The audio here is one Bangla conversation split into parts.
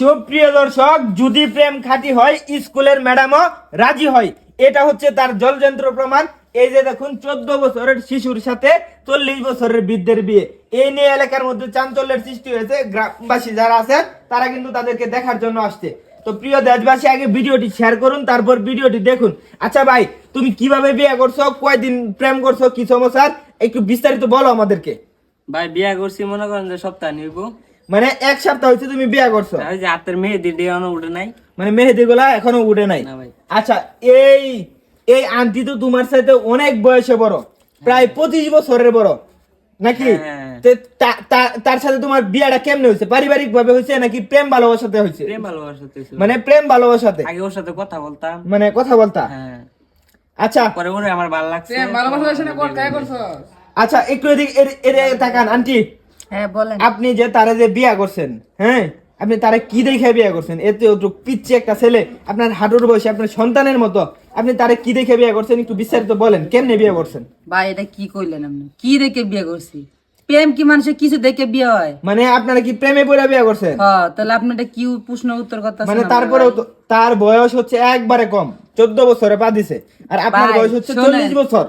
সুপ্রিয় দর্শক, যদি প্রেম খাঁটি হয়, স্কুলের ম্যাডামও রাজি হয়। এটা হচ্ছে তার জলযন্ত্র প্রমাণ। এই যে দেখুন, চোদ্দ বছরের শিশুর সাথে চল্লিশ বছরের বৃদ্ধের বিয়ে। এই নিয়ে এলাকার মধ্যে চাঞ্চল্যের সৃষ্টি হয়েছে। গ্রামবাসী যারা আছেন, তারা কিন্তু তাদেরকে দেখার জন্য আসছে। তো প্রিয় দেশবাসী, আগে ভিডিওটি শেয়ার করুন, তারপর ভিডিওটি দেখুন। আচ্ছা ভাই, তুমি কীভাবে বিয়ে করছ? কয়দিন প্রেম করছ? কি সমস্যা একটু বিস্তারিত বলো আমাদেরকে। ভাই, বিয়ে করছি মনে করেন যে সপ্তাহ নিব। মানে এক সপ্তাহ হচ্ছে তুমি বিয়ে করছ। হাতের মেহেদি ডে উঠে নাই। মানে মেহেদি গুলা এখনও উঠে নাই। আচ্ছা এই এই আন্টি তো তোমার সাথে অনেক বয়সে বড়। প্রায় পঁচিশ বছরের বড়। নাকি? হ্যাঁ। তার সাথে তোমার বিয়াটা কেমনে হয়েছে পারিবারিক ভাবে হয়েছে নাকি প্রেম ভালোবাসাতে হয়েছে প্রেম ভালোবাসাতে মানে প্রেম ভালোবাসাতে? আগে ওর সাথে কথা বলতাম। মানে কথা বলতা? হ্যাঁ। আচ্ছা। পরে ওরে আমার ভালো লাগছে। আচ্ছা একটু এদিক এর- এর- তাকান আন্টি। হ্যাঁ বলেন। আপনি যে তারে যে বিয়া করছেন হ্যাঁ? আপনি তারে কি দেখে বিয়া করছেন? এতে পিচ্ছে একটা ছেলে আপনার হাঁটুর বয়সে আপনার সন্তানের মতো আপনি তারে কি দেখে বিয়া করছেন? একটু বিস্তারিত বলেন কেমনে বিয়ে করছেন? ভাই এটা কি কইলেন আপনি? কি দেখে বিয়ে করছি? প্রেম কি মানুষের কিছু দেখে বিয়ে হয়? মানে আপনারা কি প্রেমে পড়ে বিয়ে করছেন? হ্যাঁ তাহলে আপনি এটা কি প্রশ্ন উত্তর কথা মানে তারপরেও তার বয়স হচ্ছে একবারে কম চোদ্দ বছরে পা দিছে। আর আপনার বয়স হচ্ছে চল্লিশ বছর।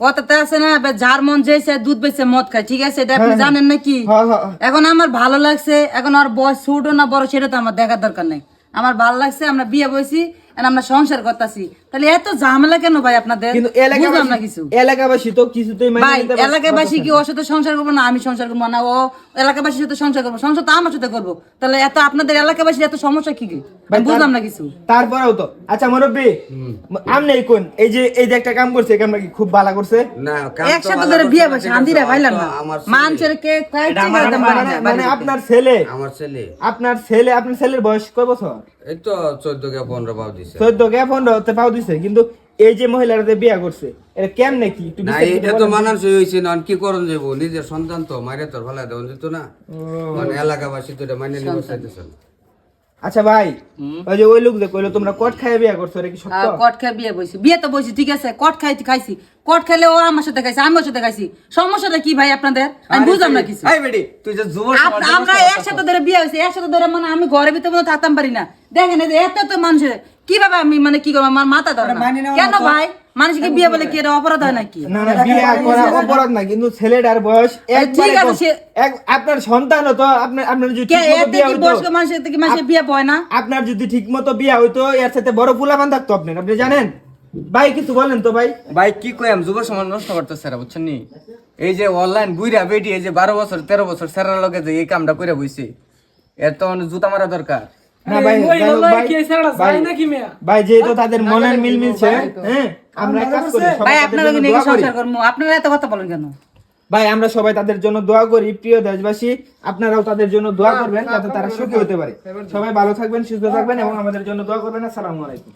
কথাতে আছে না যার মন যেছে দুধ বেছে মদ খায় ঠিক আছে? এটা আপনি হ্যাঁ, জানেন নাকি? হ্যাঁ, হ্যাঁ, হ্যাঁ। এখন আমার ভালো লাগছে এখন আর বয়স ছোট না বড় সেটা তো আমার দেখার দরকার নাই। আমার ভালো লাগছে আমরা বিয়ে বইছি আমরা সংসার করতেছি। তাহলে এত ঝামেলা কেন ভাই আপনাদের? কিন্তু বুঝলাম না কিছু। এলাকাবাসী তো কিছুতেই মানে ভাই। এলাকাবাসী কি ওর সাথে সংসার করব না আমি সংসার করব না? ও এলাকাবাসীর সাথে সংসার করব সংসার তো আমার সাথে করব। তাহলে এত আপনাদের এলাকাবাসীর এত সমস্যা কি কি? বুঝলাম না কিছু। তারপরেও তো আচ্ছা মুরব্বী আমনে কোন এই যে এই যে একটা কাম করছে এই কামটা কি খুব ভালো করছে? না একসাথে ধরে বিয়ে বসে তো না। মানুষের কে মানে মানে। আপনার ছেলে আমার ছেলে। আপনার ছেলে আপনার ছেলের বয়স কয় বছর? এই তো চোদ্দ কে পনেরো পাও দিছে। চোদ্দ কে পনেরো পাও দিছে। কিন্তু এই যে মহিলারা বিয়া করছে এটা কেমনে কি? না এটা তো মানানসই না কি করণ যাব নিজের সন্তান তো মাইরে তোর ভালো দেওয়া যেত না। মানে এলাকাবাসী তো এটা মাইনে নিতে চাইতেছে আচ্ছা ভাই ওই যে ওই লোক যে কইলো তোমরা কট খাইয়ে বিয়া করছ এটা কি সত্য? হ্যাঁ, কট বিয়ে বইছি বিয়ে তো বইছি ঠিক আছে কট খাইতে খাইছি। কট খেলে ও আমার সাথে খাইছে আমি ওর সাথে খাইছি। সমস্যাটা কি ভাই আপনাদের? আমি বুঝলাম না কিছু। এই বেটি তুই যে যুব আমরা একসাথে ধরে বিয়ে হয়েছে একসাথে ধরে মানে আমি ঘরের ভিতরে থাকতাম পারি না। দেখেন যে এত এত মানুষের কীভাবে আমি মানে কি করব? আমার মাথা ধরে কেন ভাই? মানুষকে বিয়ে বলে কি অপরাধ হয় নাকি? না না বিয়া করা অপরাধ? না কিন্তু ছেলেটার বয়স ঠিক আছে, আপনার সন্তানও তো আপনার আপনার যদি বিয়া বয়স্ক মানুষের থেকে মানুষের বিয়ে হয় না? আপনার যদি ঠিক মতো বিয়া হইতো এর সাথে বড় ফুলাবান থাকতো আপনার আপনি জানেন? ভাই কিছু বলেন তো ভাই। ভাই কি কইম যুব সমাজ নষ্ট করতেছে বুঝছেন নি? এই যে অনলাইন বুইরা বেটি এই যে বারো বছর তেরো বছর সেরার লগে যে এই কামটা করে বইছে এর তো মানে জুতা মারা দরকার। না ভাই ভাই, ভাই, ভাই যেহেতু তাদের মনের মিল মিলছে হ্যাঁ আমরা কাজ করি সবাই ভাই তাদের আপনারা জন্য দোয়া করি। সংসার করব? আপনারা এত কথা বলেন কেন? ভাই আমরা সবাই তাদের জন্য দোয়া করি প্রিয় দেশবাসী আপনারাও তাদের জন্য দোয়া করবেন যাতে তারা সুখী হতে পারে। সবাই ভালো থাকবেন সুস্থ থাকবেন এবং আমাদের জন্য দোয়া করবেন। আসসালামু আলাইকুম।